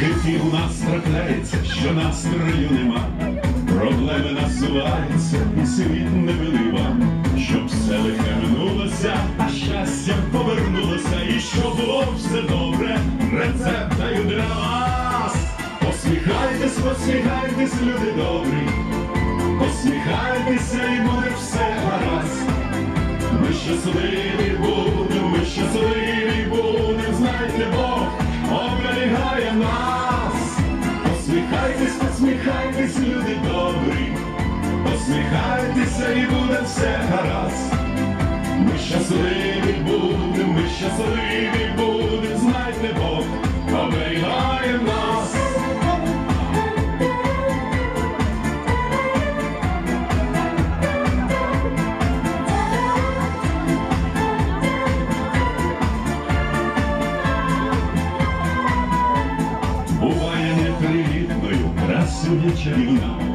житті у нас трапляється, що настрою нема. Проблеми насуваються, і світ не вилива, щоб все лихе минулося, а щастя повернулося, і щоб було все добре, рецепт даю для вас. Посміхайтесь, посміхайтесь, люди добрі, посміхайтеся і буде все гаразд. Ми щасливі будемо, ми щасливі будемо, знайте Бог оберігає нас. Посміхайтесь, посміхайтесь, люди добрі, посміхайтеся і буде все гаразд. Ми щасливі Буває непривітною, красуня чарівна,